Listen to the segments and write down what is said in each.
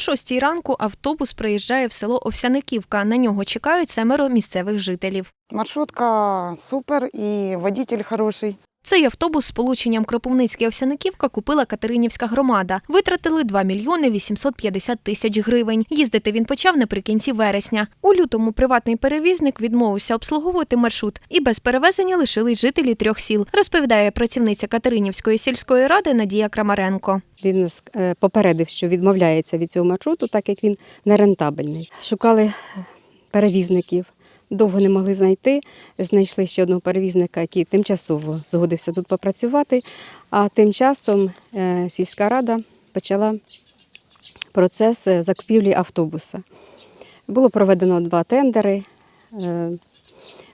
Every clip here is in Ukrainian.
Шостій ранку автобус приїжджає в село Овсяниківка. На нього чекають семеро місцевих жителів. Маршрутка супер і водій хороший. Цей автобус з полученням Кропивницький Овсяниківка купила Катеринівська громада. Витратили 2 мільйони 850 тисяч гривень. Їздити він почав наприкінці вересня. У лютому приватний перевізник відмовився обслуговувати маршрут і без перевезення лишились жителі трьох сіл, розповідає працівниця Катеринівської сільської ради Надія Крамаренко. Він е, попередив, що відмовляється від цього маршруту, так як він нерентабельний. Шукали е, перевізників, довго не могли знайти. Знайшли ще одного перевізника, який тимчасово згодився тут попрацювати. А тим часом е, сільська рада почала процес е, закупівлі автобуса. Було проведено два тендери, е,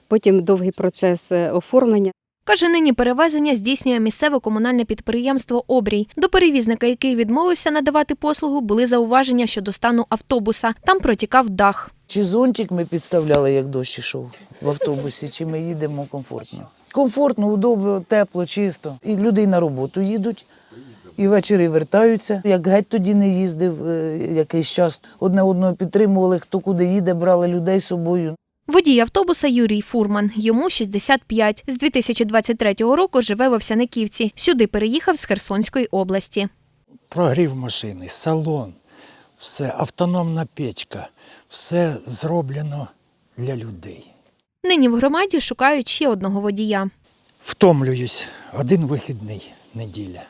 потім довгий процес оформлення. Каже, нині перевезення здійснює місцеве комунальне підприємство Обрій. До перевізника, який відмовився надавати послугу, були зауваження щодо стану автобуса. Там протікав дах. Чи зонтик ми підставляли, як дощ ішов в автобусі, чи ми їдемо комфортно. Комфортно, удобно, тепло, чисто. І люди на роботу їдуть, і ввечері вертаються. Як геть тоді не їздив е, якийсь час. Одне одного підтримували, хто куди їде, брали людей з собою. Водій автобуса Юрій Фурман. Йому 65. З 2023 року живе в Овсяниківці. Сюди переїхав з Херсонської області. прогрів машини, салон, все, автономна печка, все зроблено для людей. Нині в громаді шукають ще одного водія. Втомлююсь, один вихідний неділя.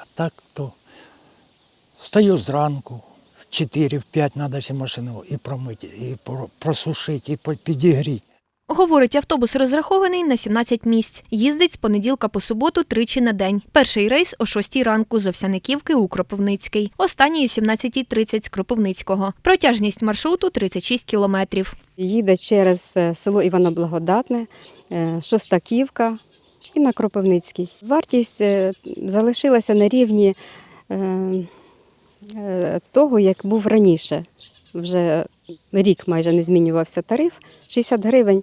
А так то встаю зранку, 4 в 5 треба ще машину і промити, і просушити, і по- підігріти. Говорить, автобус розрахований на 17 місць. Їздить з понеділка по суботу тричі на день. Перший рейс о 6 ранку з Овсяниківки у Кропивницький. Останній о 17.30 з Кропивницького. Протяжність маршруту 36 кілометрів. Їде через е, село Івано-Благодатне, е, Шостаківка і на Кропивницький. Вартість е, залишилася на рівні того, як був раніше. Вже рік майже не змінювався тариф 60 гривень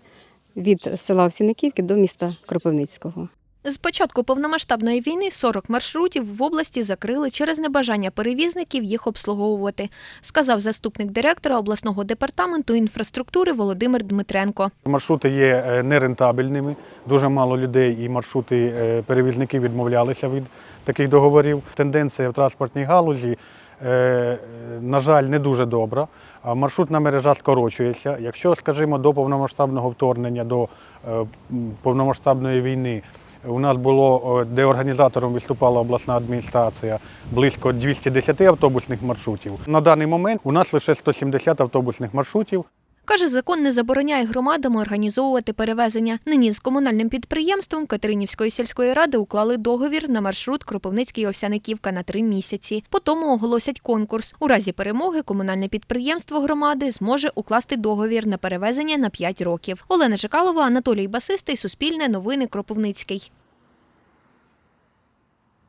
від села Овсіниківки до міста Кропивницького. З початку повномасштабної війни 40 маршрутів в області закрили через небажання перевізників їх обслуговувати, сказав заступник директора обласного департаменту інфраструктури Володимир Дмитренко. Маршрути є е, нерентабельними. Дуже мало людей і маршрути е, перевізників відмовлялися від таких договорів. Тенденція в транспортній галузі, е, на жаль, не дуже добра. Маршрутна мережа скорочується. Якщо, скажімо, до повномасштабного вторгнення, до е, повномасштабної війни. У нас було, е, де організатором виступала обласна адміністрація, близько 210 автобусних маршрутів. На даний момент у нас лише 170 автобусних маршрутів. Каже, закон не забороняє громадам організовувати перевезення. Нині з комунальним підприємством Катеринівської сільської ради уклали договір на маршрут Кропивницький Овсяниківка на три місяці. Потім оголосять конкурс. У разі перемоги комунальне підприємство громади зможе укласти договір на перевезення на 5 років. Олена Жикалова, Анатолій Басистий, Суспільне новини Кропивницький.